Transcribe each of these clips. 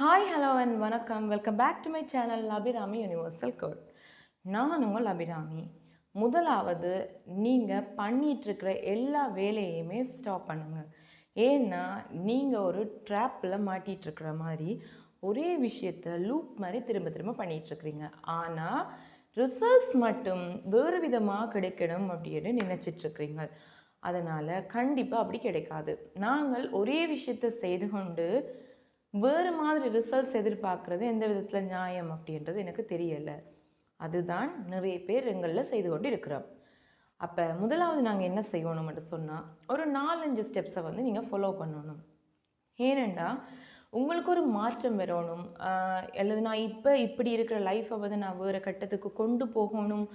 Hi hello and வணக்கம். Welcome back to my channel Abhirami universal code நான் உங்கள் அபிராமி முதலாவது நீங்கள் பண்ணிகிட்ருக்கிற எல்லா வேலையுமே ஸ்டாப் பண்ணுங்கள் ஏன்னா நீங்கள் ஒரு ட்ராப்பில் மாட்டிகிட்ருக்கிற மாதிரி ஒரே விஷயத்தை லூப் மாதிரி திரும்ப திரும்ப பண்ணிகிட்ருக்கிறீங்க ஆனால் ரிசல்ட்ஸ் மட்டும் வேறு விதமாக கிடைக்கணும் அப்படின்னு நினச்சிட்ருக்குறீங்க அதனால் கண்டிப்பாக அப்படி கிடைக்காது. நாங்கள் ஒரே விஷயத்தை செய்து கொண்டு வேறு மாதிரி ரிசல்ட்ஸ் எதிர்பார்க்குறது எந்த விதத்தில் நியாயம் அப்படின்றது எனக்கு தெரியலை. அதுதான் நிறைய பேர் எங்களில் செய்து கொண்டு இருக்கிறோம் அப்போ முதலாவது நாங்கள் என்ன செய்யணும்னு சொன்னால் ஒரு நாலஞ்சு ஸ்டெப்ஸை வந்து நீங்கள் ஃபாலோ பண்ணணும். ஏனெண்டா உங்களுக்கு ஒரு மாற்றம் வரணும். அல்லது நான் இப்போ இப்படி இருக்கிற லைஃப்பை வந்து நான் வேறு கட்டத்துக்கு கொண்டு போகணும்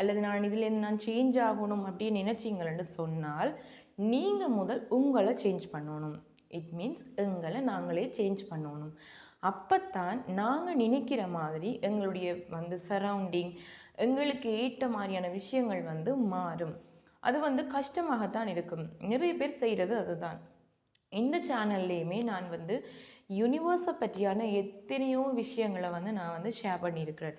அல்லது நான் இதுலேருந்து நான் சேஞ்ச் ஆகணும் அப்படின்னு நினச்சிங்களேன்னு சொன்னால் நீங்கள் முதல் உங்களை சேஞ்ச் பண்ணணும். இட் மீன்ஸ் எங்களை நாங்களே சேஞ்ச் பண்ணணும். அப்போத்தான் நாங்கள் நினைக்கிற மாதிரி எங்களுடைய வந்து சரௌண்டிங் எங்களுக்கு ஏற்ற மாதிரியான விஷயங்கள் வந்து மாறும். அது வந்து கஷ்டமாகத்தான் இருக்கும். நிறைய பேர் செய்கிறது அதுதான். இந்த சேனல்லையுமே நான் வந்து யூனிவர்ஸை பற்றியான எத்தனையோ விஷயங்களை வந்து நான் வந்து ஷேர் பண்ணியிருக்கிறேன்.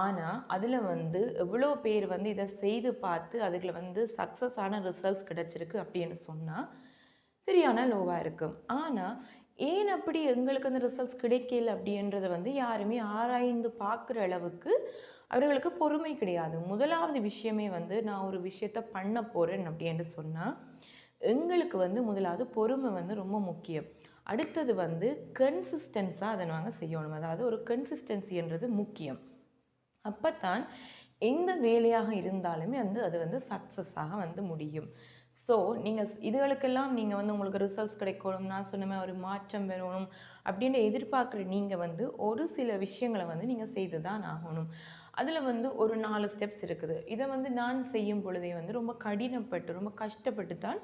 ஆனால் அதில் வந்து எவ்வளோ பேர் வந்து இதை செய்து பார்த்து அதில் வந்து சக்ஸஸ் ஆன ரிசல்ட்ஸ் கிடச்சிருக்கு அப்படின்னு சொன்னால் சரியான லோவாக இருக்கும் ஆனால் ஏன் அப்படி எங்களுக்கு அந்த ரிசல்ட்ஸ் கிடைக்கல அப்படின்றத வந்து யாருமே ஆராய்ந்து பார்க்குற அளவுக்கு அவர்களுக்கு பொறுமை கிடையாது. முதலாவது விஷயமே வந்து நான் ஒரு விஷயத்த பண்ண போகிறேன் அப்படின்னு சொன்னால் எங்களுக்கு வந்து முதலாவது பொறுமை வந்து ரொம்ப முக்கியம். அடுத்தது வந்து கன்சிஸ்டன்ஸாக அதை நாங்கள் செய்யணும். அதாவது ஒரு கன்சிஸ்டன்சின்றது முக்கியம். அப்போ தான் எந்த வேலையாக இருந்தாலுமே வந்து அது வந்து சக்ஸஸாக வந்து முடியும். ஸோ நீங்கள் இதுகளுக்கெல்லாம் நீங்கள் வந்து உங்களுக்கு ரிசல்ட்ஸ் கிடைக்கணும். நான் சொன்ன மாதிரி ஒரு மாற்றம் வரணும் அப்படின்னு எதிர்பார்க்குற நீங்கள் வந்து ஒரு சில விஷயங்களை வந்து நீங்கள் செய்து தான் ஆகணும். அதில் வந்து ஒரு நாலு ஸ்டெப்ஸ் இருக்குது. இதை வந்து நான் செய்யும் பொழுதே வந்து ரொம்ப கடினப்பட்டு ரொம்ப கஷ்டப்பட்டு தான்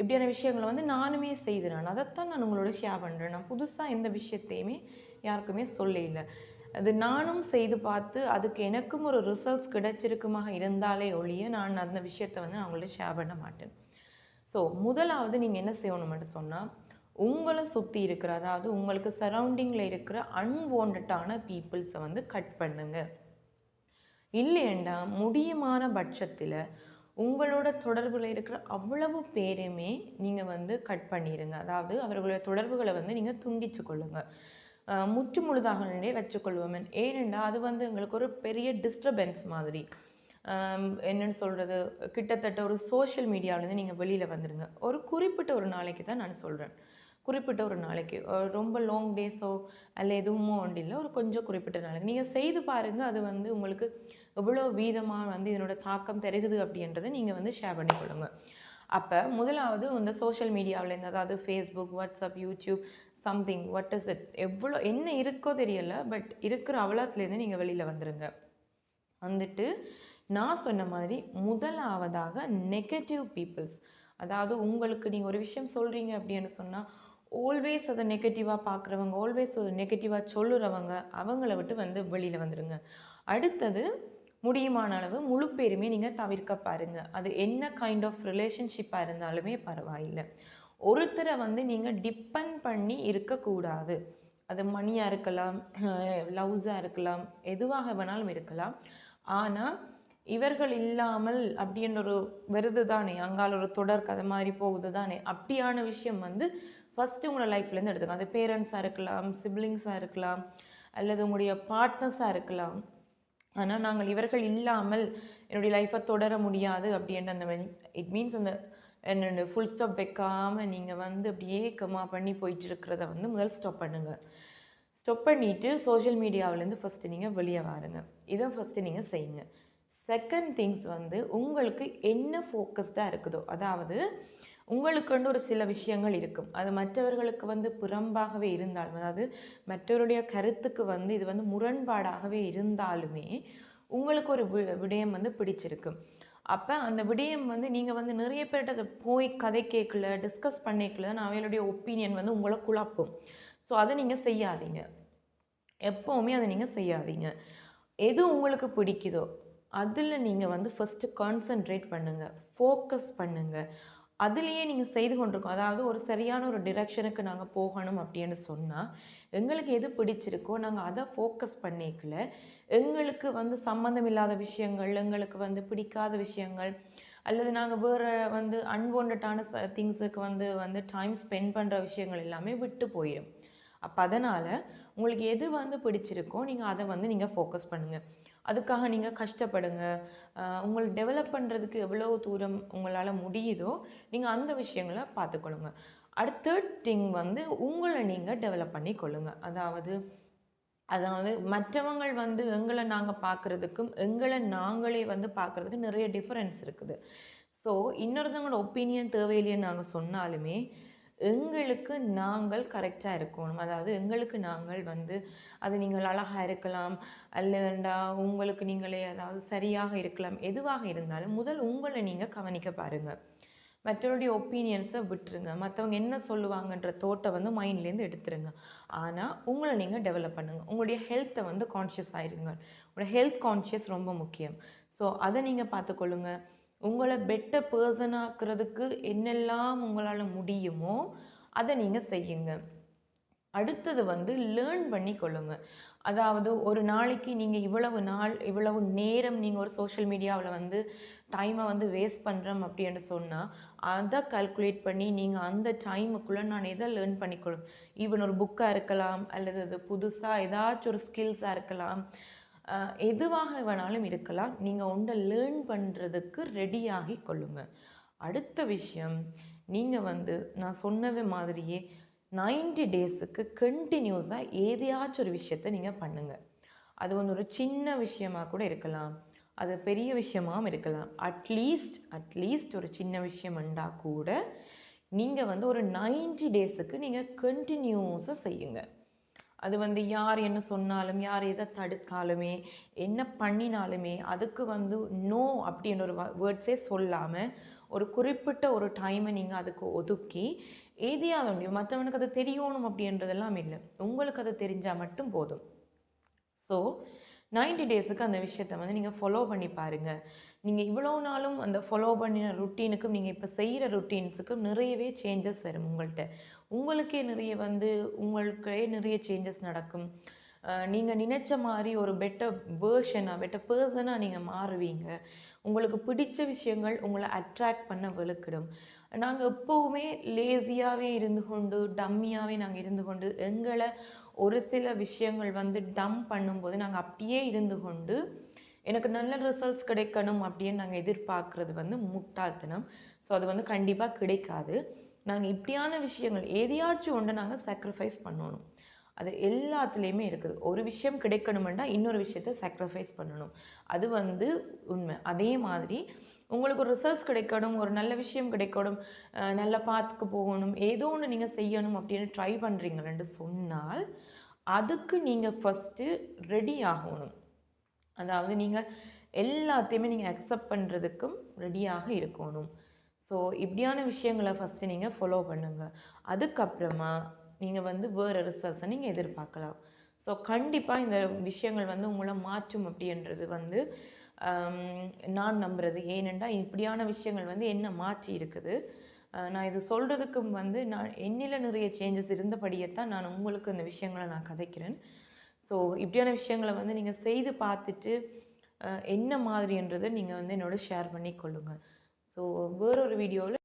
இப்படியான விஷயங்களை வந்து நானுமே செய்கிறேன் அதைத்தான் நான் உங்களோட ஷேர் பண்ணுறேன் நான் புதுசாக எந்த விஷயத்தையுமே யாருக்குமே சொல்ல இல்லை அது நானும் செய்து பார்த்து அதுக்கு எனக்கும் ஒரு ரிசல்ட்ஸ் கிடைச்சிருக்குமாக இருந்தாலே ஒழிய நான் அந்த விஷயத்தை வந்து நான் உங்கள்ட்ட ஷேர் பண்ண மாட்டேன். ஸோ முதலாவது நீங்கள் என்ன செய்யணும்னு சொன்னால் உங்களை சுற்றி இருக்கிற அதாவது உங்களுக்கு சரௌண்டிங்கில் இருக்கிற அன்வான்டான பீப்புள்ஸை வந்து கட் பண்ணுங்க. இல்லையண்டா முடியுமான பட்சத்தில் உங்களோட தொடர்பில் இருக்கிற அவ்வளவு பேருமே நீங்கள் வந்து கட் பண்ணிடுங்க அதாவது அவர்களுடைய தொடர்புகளை வந்து நீங்கள் துண்டிச்சு கொள்ளுங்கள் முற்று முழுதாக வச்சுக்கொள்வோம் ஏனென்றால் அது வந்து எங்களுக்கு ஒரு பெரிய டிஸ்டர்பன்ஸ் மாதிரி. என்னென்னு என்னன்னு சொல்கிறது கிட்டத்தட்ட ஒரு சோஷியல் மீடியாவிலேருந்து நீங்கள் வெளியில் வந்துடுங்க ஒரு குறிப்பிட்ட ஒரு நாளைக்கு தான் நான் சொல்கிறேன் குறிப்பிட்ட ஒரு நாளைக்கு. ரொம்ப லாங் டேஸோ அல்ல எதுவுமோ அப்படி இல்லை ஒரு கொஞ்சம் குறிப்பிட்ட நாளைக்கு. நீங்கள் செய்து பாருங்கள் அது வந்து உங்களுக்கு எவ்வளோ வீதமாக வந்து இதனோட தாக்கம் தருகுது அப்படின்றத நீங்கள் வந்து ஷேர் பண்ணிக்கொள்ளுங்க அப்போ முதலாவது இந்த சோஷியல் மீடியாவிலேருந்து அதாவது Facebook WhatsApp YouTube something what is it எவ்வளோ என்ன இருக்கோ தெரியலை பட் இருக்கிற அவலத்துலேருந்து நீங்கள் வெளியில் வந்துடுங்க வந்துட்டு நான் சொன்ன மாதிரி முதலாவதாக நெகட்டிவ் பீப்புள்ஸ் அதாவது உங்களுக்கு நீங்கள் ஒரு விஷயம் சொல்கிறீங்க அப்படின்னு சொன்னால் ஆல்வேஸ் அதை நெகட்டிவாக பார்க்குறவங்க ஆல்வேஸ் ஒரு நெகட்டிவாக சொல்லுறவங்க அவங்கள விட்டு வந்து வெளியில் வந்துடுங்க அடுத்தது முடியுமான அளவு முழு பேருமே நீங்கள் தவிர்க்க பாருங்க. அது என்ன கைண்ட் ஆஃப் ரிலேஷன்ஷிப்பாக இருந்தாலுமே பரவாயில்லை. ஒருத்தரை வந்து நீங்கள் டிபெண்ட் பண்ணி இருக்கக்கூடாது. அது மணியாக இருக்கலாம் லவ்ஸாக இருக்கலாம் எதுவாக வேணாலும் இருக்கலாம். ஆனால் இவர்கள் இல்லாமல் அப்படின்ற ஒரு விருது தானே அங்கால ஒரு தொடர் கதை மாதிரி போகுது தானே. அப்படியான விஷயம் வந்து ஃபஸ்ட்டு உங்களோட லைஃப்லேருந்து எடுத்துக்கலாம் அது பேரண்ட்ஸாக இருக்கலாம் சிப்ளிங்ஸாக இருக்கலாம் அல்லது உங்களுடைய பார்ட்னர்ஸாக இருக்கலாம். ஆனால் நாங்கள் இவர்கள் இல்லாமல் என்னுடைய லைஃப்பை தொடர முடியாது அப்படின்ற அந்த இட் மீன்ஸ் அந்த என்னென்ன ஃபுல் ஸ்டாப் வைக்காமல் நீங்கள் வந்து அப்படியே கமா பண்ணி போயிட்டு இருக்கிறத வந்து முதல் ஸ்டாப் பண்ணுங்கள் ஸ்டாப் பண்ணிவிட்டு சோஷியல் மீடியாவிலேருந்து ஃபஸ்ட்டு நீங்கள் வெளியே வாருங்க. இதை ஃபஸ்ட்டு நீங்கள் செய்யுங்க. செகண்ட் திங்ஸ் வந்து உங்களுக்கு என்ன ஃபோக்கஸ்டாக இருக்குதோ அதாவது உங்களுக்குன்னு ஒரு சில விஷயங்கள் இருக்கும். அது மற்றவர்களுக்கு வந்து புறம்பாகவே இருந்தாலும் அதாவது மற்றவருடைய கருத்துக்கு வந்து இது வந்து முரண்பாடாகவே இருந்தாலுமே உங்களுக்கு ஒரு வி- விடயம் வந்து பிடிச்சிருக்கு. அப்போ அந்த விடயம் வந்து நீங்கள் வந்து நிறைய பேர்கிட்ட அதை போய் கதை கேட்கல டிஸ்கஸ் பண்ணிக்கல நான் அவைகளுடைய ஒப்பீனியன் வந்து உங்களை குழப்பும். ஸோ அதை நீங்கள் செய்யாதீங்க. எப்போவுமே அதை நீங்கள் செய்யாதீங்க. எது உங்களுக்கு பிடிக்குதோ அதில் நீங்கள் வந்து ஃபஸ்ட்டு கான்சென்ட்ரேட் பண்ணுங்கள் ஃபோக்கஸ் பண்ணுங்கள் அதுலேயே நீங்கள் செய்து கொண்டிருக்கோம். அதாவது ஒரு சரியான ஒரு டிரெக்ஷனுக்கு நாங்கள் போகணும் அப்படின்னு சொன்னால் எங்களுக்கு எது பிடிச்சிருக்கோ நாங்கள் அதை ஃபோக்கஸ் பண்ணிக்கல. எங்களுக்கு வந்து சம்மந்தம் இல்லாத விஷயங்கள் எங்களுக்கு வந்து பிடிக்காத விஷயங்கள் அல்லது நாங்கள் வேறு வந்து அன்வான்டான திங்ஸுக்கு வந்து வந்து டைம் ஸ்பெண்ட் பண்ணுற விஷயங்கள் எல்லாமே விட்டு போயிடும். அப்போ அதனால் உங்களுக்கு எது வந்து பிடிச்சிருக்கோ நீங்கள் அதை வந்து நீங்கள் ஃபோக்கஸ் பண்ணுங்கள் அதுக்காக நீங்கள் கஷ்டப்படுங்க. உங்களை டெவலப் பண்ணுறதுக்கு எவ்வளோ தூரம் உங்களால் முடியுதோ நீங்கள் அந்த விஷயங்களை பார்த்துக்கொள்ளுங்க. அடுத்த திங் வந்து உங்களை நீங்கள் டெவலப் பண்ணி கொள்ளுங்க. அதாவது அதாவது மற்றவங்கள் வந்து எங்களை நாங்கள் பார்க்குறதுக்கும் எங்களை நாங்களே வந்து பார்க்குறதுக்கு நிறைய டிஃப்ரென்ஸ் இருக்குது. ஸோ இன்னொருத்தவங்களோட ஒப்பீனியன் தேவையில்லைன்னு நாங்கள் சொன்னாலுமே எங்களுக்கு நாங்கள் கரெக்டாக இருக்கணும். அதாவது எங்களுக்கு நாங்கள் வந்து அது நீங்கள் அழகாக இருக்கலாம் அல்லண்டா உங்களுக்கு நீங்களே அதாவது சரியாக இருக்கலாம் எதுவாக இருந்தாலும் முதல் உங்களை நீங்கள் கவனிக்க பாருங்கள் மற்றவருடைய ஒப்பீனியன்ஸை விட்டுருங்க. மற்றவங்க என்ன சொல்லுவாங்கன்ற தோட்டை வந்து மைண்ட்லேருந்து எடுத்துருங்க. ஆனால் உங்களை நீங்கள் டெவலப் பண்ணுங்கள் உங்களுடைய ஹெல்த்தை வந்து கான்ஷியஸ் ஆயிருங்க. உங்களோட ஹெல்த் கான்ஷியஸ் ரொம்ப முக்கியம். ஸோ அதை நீங்கள் பார்த்துக்கொள்ளுங்கள் உங்களை பெட்டர் பர்சன் ஆக்குறதுக்கு என்னெல்லாம் உங்களால் முடியுமோ அதை நீங்கள் செய்யுங்க. அடுத்தது வந்து லேர்ன் பண்ணி கொள்ளுங்க. அதாவது ஒரு நாளைக்கு நீங்கள் இவ்வளவு நாள் இவ்வளவு நேரம் நீங்கள் ஒரு சோஷியல் மீடியாவில் வந்து டைமை வந்து வேஸ்ட் பண்ணுறோம் அப்படின்னு சொன்னால் அதை கால்குலேட் பண்ணி நீங்கள் அந்த டைமுக்குள்ளே நான் எதை லேர்ன் பண்ணிக்கொள்ளும் ஈவன் ஒரு புக்காக இருக்கலாம் அல்லது அது புதுசாக ஏதாச்சும் ஒரு ஸ்கில்ஸாக இருக்கலாம் எதுவாக வேணாலும் இருக்கலாம். நீங்கள் ஒன்றை லேர்ன் பண்ணுறதுக்கு ரெடியாகி கொள்ளுங்கள் அடுத்த விஷயம் நீங்கள் வந்து நான் சொன்னவே மாதிரியே 90 டேஸுக்கு கண்டினியூஸாக ஏதையாச்சும் ஒரு விஷயத்த நீங்கள் பண்ணுங்கள் அது வந்து ஒரு சின்ன விஷயமாக கூட இருக்கலாம். அது பெரிய விஷயமாவும் இருக்கலாம். அட்லீஸ்ட் அட்லீஸ்ட் ஒரு சின்ன விஷயம்ண்டா கூட நீங்கள் வந்து ஒரு 90 டேஸுக்கு நீங்கள் கண்டினியூஸாக செய்யுங்கள் அது வந்து யார் என்ன சொன்னாலும் யார் எதை தடுத்தாலுமே என்ன பண்ணினாலுமே அதுக்கு வந்து நோ அப்படின்ற ஒரு வேர்ட்ஸே சொல்லாமல் ஒரு குறிப்பிட்ட ஒரு டைமை நீங்கள் அதுக்கு ஒதுக்கி ஏதியாத முடியும் மற்றவனுக்கு அது தெரியணும் அப்படின்றதெல்லாம் இல்லை. உங்களுக்கு அது தெரிஞ்சால் மட்டும் போதும். ஸோ 90 டேஸுக்கு அந்த விஷயத்தை வந்து நீங்கள் ஃபாலோ பண்ணி பாருங்கள் நீங்கள் இவ்வளோ நாளும் அந்த ஃபாலோ பண்ணின ருட்டீனுக்கும் நீங்கள் இப்போ செய்கிற ருட்டீன்ஸுக்கும் நிறையவே சேஞ்சஸ் வரும் உங்கள்கிட்ட உங்களுக்கே நிறைய வந்து உங்களுக்கே நிறைய சேஞ்சஸ் நடக்கும். நீங்கள் நினைச்ச மாதிரி ஒரு பெட்டர் வேர்ஷனாக பெட்டர் பர்சனாக நீங்கள் மாறுவீங்க. உங்களுக்கு பிடிச்ச விஷயங்கள் உங்களை அட்ராக்ட் பண்ண வெளுக்கிடும். நாங்கள் எப்போவுமே லேசியாகவே இருந்து கொண்டு டம்மியாகவே நாங்கள் இருந்து கொண்டு எங்களை ஒரு சில விஷயங்கள் வந்து டம் பண்ணும்போது நாங்கள் அப்படியே இருந்து கொண்டு எனக்கு நல்ல ரிசல்ட்ஸ் கிடைக்கணும் அப்படின்னு நாங்கள் எதிர்பார்க்குறது வந்து முட்டாள்தனம். ஸோ அது வந்து கண்டிப்பாக கிடைக்காது. நாங்கள் இப்படியான விஷயங்கள் எதையாச்சும் ஒன்று நாங்கள் சாக்ரிஃபைஸ் பண்ணணும். அது எல்லாத்துலேயுமே இருக்குது. ஒரு விஷயம் கிடைக்கணுமெண்டா இன்னொரு விஷயத்த சாக்ரிஃபைஸ் பண்ணணும். அது வந்து உண்மை. அதே மாதிரி உங்களுக்கு ஒரு ரிசல்ட்ஸ் கிடைக்கணும் ஒரு நல்ல விஷயம் கிடைக்கணும் நல்லா நல்ல பாத்துக்கு போகணும் ஏதோ ஒன்று நீங்கள் செய்யணும் அப்படின்னு ட்ரை பண்ணுறீங்களேன்னு சொன்னால் அதுக்கு நீங்கள் ஃபஸ்ட்டு ரெடி ஆகணும். அதாவது நீங்கள் எல்லாத்தையுமே நீங்கள் அக்செப்ட் பண்ணுறதுக்கும் ரெடியாக இருக்கணும். ஸோ இப்படியான விஷயங்களை ஃபஸ்ட்டு நீங்கள் ஃபாலோ பண்ணுங்கள் அதுக்கப்புறமா நீங்கள் வந்து வேறு ரிசல்ட்ஸை நீங்கள் எதிர்பார்க்கலாம். ஸோ கண்டிப்பாக இந்த விஷயங்கள் வந்து உங்களை மாற்றும் அப்படின்றது வந்து நான் நம்புறது. ஏனெண்டா இப்படியான விஷயங்கள் வந்து என்ன மாற்றி இருக்குது? நான் இது சொல்கிறதுக்கும் வந்து நான் என்னில் நிறைய சேஞ்சஸ் இருந்தபடியே தான் நான் உங்களுக்கு இந்த விஷயங்களை நான் கதைக்கிறேன். ஸோ இப்படியான விஷயங்களை வந்து நீங்கள் செய்து பார்த்துட்டு என்ன மாதிரின்றதை நீங்கள் வந்து என்னோட ஷேர் பண்ணி கொள்ளுங்கள் ஸோ வேறொரு வீடியோவில்